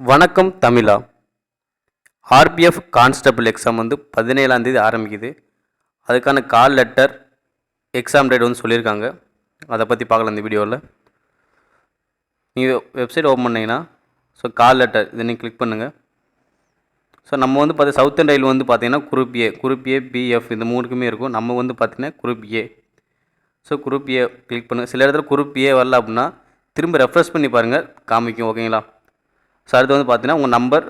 வணக்கம் தமிழா. RPF constable exam வந்து பதினேழாந்தேதி ஆரம்பிக்குது. அதுக்கான கால் லெட்டர் எக்ஸாம் டேட் வந்து சொல்லியிருக்காங்க. அதை பற்றி பார்க்கலாம் இந்த வீடியோவில். நீங்கள் வெப்சைட் ஓப்பன் பண்ணிங்கன்னா ஸோ கால் லெட்டர் இதை நீங்கள் கிளிக் பண்ணுங்கள் ஸோ நம்ம வந்து பார்த்து சவுத்தன் ரயில் வந்து பார்த்தீங்கன்னா group A group A BF இந்த மூணுக்குமே இருக்கும். நம்ம வந்து பார்த்திங்கன்னா group A so group A click பண்ணுங்கள் சில இடத்துல குரூப் ஏ வரல அப்படின்னா திரும்ப ரெஃப்ரெஷ் பண்ணி பாருங்கள் காமிக்கும் ஓகேங்களா ஸோ அடுத்து வந்து பார்த்தீங்கன்னா உங்கள் நம்பர்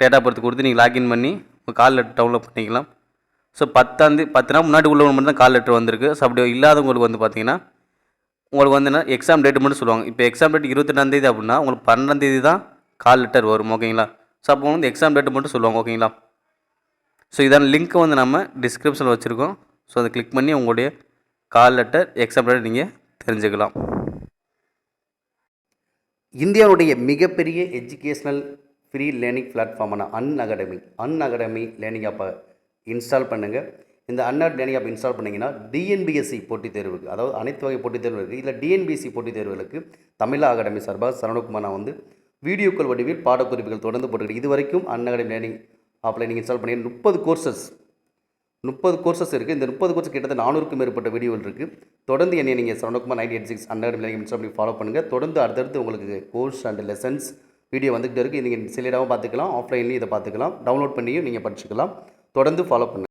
டேட் ஆஃப் பர்த் கொடுத்து நீங்கள் லாக்இன் பண்ணி உங்கள் கால் லெட்டர் டவுன்லோட் பண்ணிக்கலாம். ஸோ பத்தாந்தி பத்து நாள் முன்னாடி உள்ளவங்க மட்டும் தான் கால் லெட்டர் வந்திருக்கு. ஸோ அப்படி இல்லாதவங்களுக்கு வந்து பார்த்தீங்கன்னா உங்களுக்கு வந்து என்ன எக்ஸாம் டேட் மட்டும் சொல்லுவாங்க. இப்போ எக்ஸாம் டேட் இருபத்தெட்டாந்தேதி அப்படின்னா உங்களுக்கு பன்னெண்டாந்தேதி தான் கால் லெட்டர் வரும் ஓகேங்களா ஸோ அப்போ வந்து எக்ஸாம் டேட் மட்டும் சொல்லுவாங்க ஓகேங்களா ஸோ இதான லிங்க்கை வந்து நம்ம டிஸ்கிரிப்ஷனில் வச்சுருக்கோம். ஸோ அதை கிளிக் பண்ணி உங்களுடைய கால் லெட்டர் எக்ஸாம் டேட் நீங்கள் தெரிஞ்சுக்கலாம். இந்தியாவுடைய மிகப்பெரிய எஜுகேஷ்னல் ஃப்ரீ லேர்னிங் பிளாட்ஃபார்மான Unacademy Unacademy learning ஆப்பை இன்ஸ்டால் பண்ணுங்கள் இந்த அன் லேர்னிங் ஆப் இன்ஸ்டால் பண்ணிங்கன்னா டிஎன்பிஎஸ்சி போட்டித் தேர்வுக்கு அதாவது அனைத்து வகை போட்டித் தேர்வு இருக்குது இல்லை டிஎன்பிஎஸ்சி போட்டித் தேர்வுகளுக்கு தமிழா அகாடமி சார்பாக சரவணகுமார் நான் வந்து வீடியோக்கள் வடிவில் பாடக்குறிப்புகள் தொடர்ந்து போட்டுக்கிட்டு இது வரைக்கும் அன் அகாடமி லேர்னிங் ஆப்பில் நீங்கள் இன்ஸ்டால் பண்ணி முப்பது கோர்சஸ் முப்பது கோர்சஸ் இருக்குது இந்த முப்பது கோர்ஸ் கிட்டத்தட்ட நானூறுக்கும் மேற்பட்ட வீடியோகள் இருக்குது தொடர்ந்து என்னை நீங்கள் Saravanakumar ninety eight six under நீங்கள் அப்படி ஃபாலோ பண்ணுங்கள் தொடர்ந்து அடுத்தடுத்து உங்களுக்கு கோர்ஸ் அண்ட் லெசன்ஸ் வீடியோ வந்துகிட்டே இருக்குது நீங்கள் சிலிடாகவும் பார்த்துக்கலாம். ஆஃப்லைன்லேயும் இதை பார்த்துக்கலாம். டவுன்லோட் பண்ணியும் நீங்கள் படிச்சுக்கலாம். தொடர்ந்து ஃபாலோ பண்ணுங்கள்